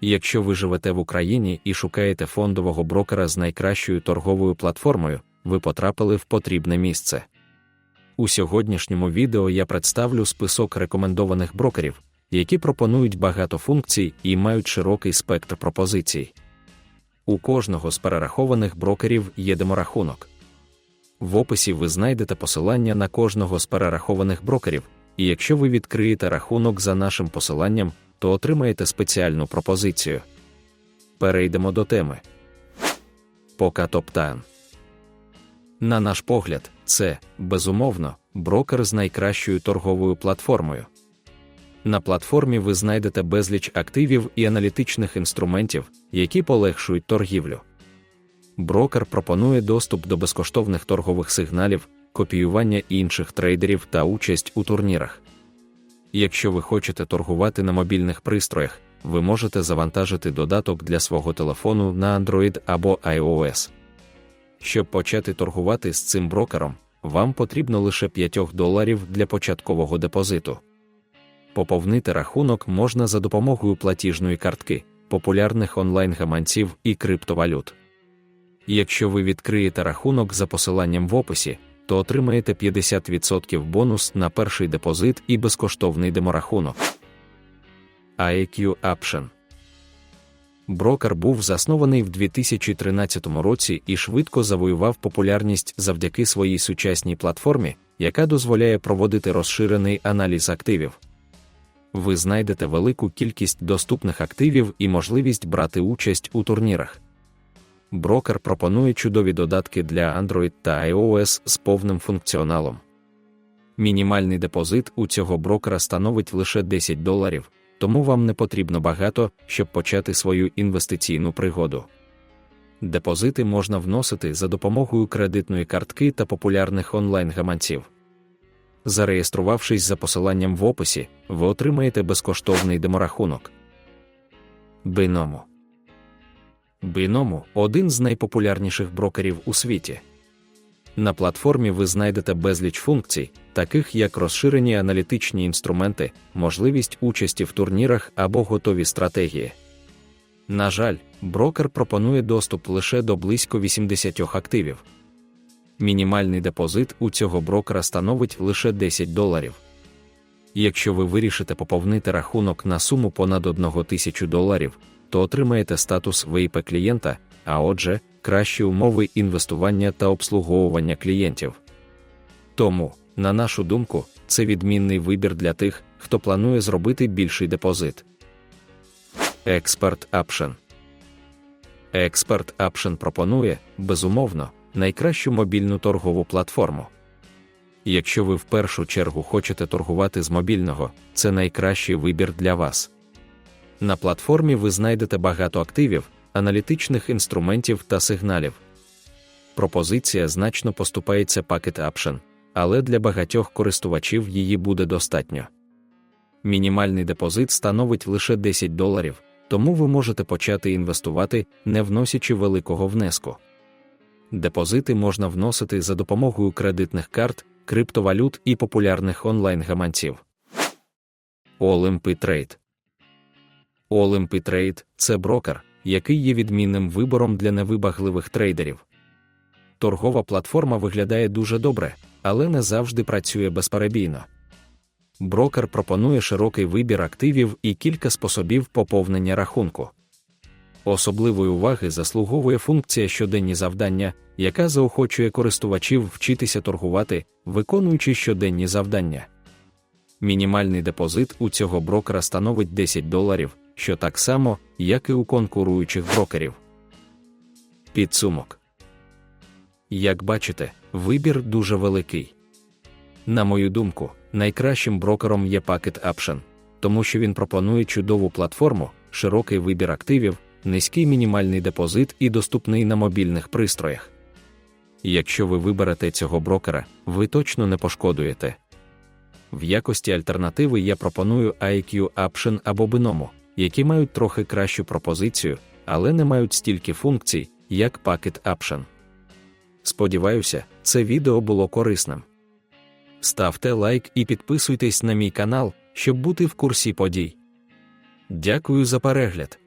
Якщо ви живете в Україні і шукаєте фондового брокера з найкращою торговою платформою, ви потрапили в потрібне місце. У сьогоднішньому відео я представлю список рекомендованих брокерів, які пропонують багато функцій і мають широкий спектр пропозицій. У кожного з перерахованих брокерів є деморахунок. В описі ви знайдете посилання на кожного з перерахованих брокерів, і якщо ви відкриєте рахунок за нашим посиланням, то отримаєте спеціальну пропозицію. Перейдемо до теми. Пока Топтан. На наш погляд, це, безумовно, брокер з найкращою торговою платформою. На платформі ви знайдете безліч активів і аналітичних інструментів, які полегшують торгівлю. Брокер пропонує доступ до безкоштовних торгових сигналів, копіювання інших трейдерів та участь у турнірах. Якщо ви хочете торгувати на мобільних пристроях, ви можете завантажити додаток для свого телефону на Android або iOS. Щоб почати торгувати з цим брокером, вам потрібно лише 5 доларів для початкового депозиту. Поповнити рахунок можна за допомогою платіжної картки, популярних онлайн-гаманців і криптовалют. Якщо ви відкриєте рахунок за посиланням в описі, то отримаєте 50% бонус на перший депозит і безкоштовний деморахунок. IQ Option Брокер був заснований в 2013 році і швидко завоював популярність завдяки своїй сучасній платформі, яка дозволяє проводити розширений аналіз активів. Ви знайдете велику кількість доступних активів і можливість брати участь у турнірах. Брокер пропонує чудові додатки для Android та iOS з повним функціоналом. Мінімальний депозит у цього брокера становить лише 10 доларів, тому вам не потрібно багато, щоб почати свою інвестиційну пригоду. Депозити можна вносити за допомогою кредитної картки та популярних онлайн-гаманців. Зареєструвавшись за посиланням в описі, ви отримаєте безкоштовний деморахунок. Биному Биному один з найпопулярніших брокерів у світі. На платформі ви знайдете безліч функцій, таких як розширені аналітичні інструменти, можливість участі в турнірах або готові стратегії. На жаль, брокер пропонує доступ лише до близько 80 активів. Мінімальний депозит у цього брокера становить лише 10 доларів. Якщо ви вирішите поповнити рахунок на суму понад 1 тисячу доларів, то отримаєте статус vip клієнта, а отже, кращі умови інвестування та обслуговування клієнтів. Тому, на нашу думку, це відмінний вибір для тих, хто планує зробити більший депозит. Expert Option Expert Option пропонує, безумовно, найкращу мобільну торгову платформу. Якщо ви в першу чергу хочете торгувати з мобільного, це найкращий вибір для вас. На платформі ви знайдете багато активів, аналітичних інструментів та сигналів. Пропозиція значно поступається Packet Option, але для багатьох користувачів її буде достатньо. Мінімальний депозит становить лише 10 доларів, тому ви можете почати інвестувати, не вносячи великого внеску. Депозити можна вносити за допомогою кредитних карт, криптовалют і популярних онлайн-гаманців. Trade Trade – це брокер, який є відмінним вибором для невибагливих трейдерів. Торгова платформа виглядає дуже добре, але не завжди працює безперебійно. Брокер пропонує широкий вибір активів і кілька способів поповнення рахунку. Особливої уваги заслуговує функція щоденні завдання, яка заохочує користувачів вчитися торгувати, виконуючи щоденні завдання. Мінімальний депозит у цього брокера становить 10 доларів, що так само, як і у конкуруючих брокерів. Підсумок. Як бачите, вибір дуже великий. На мою думку, найкращим брокером є Packet Option, тому що він пропонує чудову платформу, широкий вибір активів, низький мінімальний депозит і доступний на мобільних пристроях. Якщо ви виберете цього брокера, ви точно не пошкодуєте. В якості альтернативи я пропоную IQ Option або Binomo, які мають трохи кращу пропозицію, але не мають стільки функцій, як Packet Option. Сподіваюся, це відео було корисним. Ставте лайк і підписуйтесь на мій канал, щоб бути в курсі подій. Дякую за перегляд!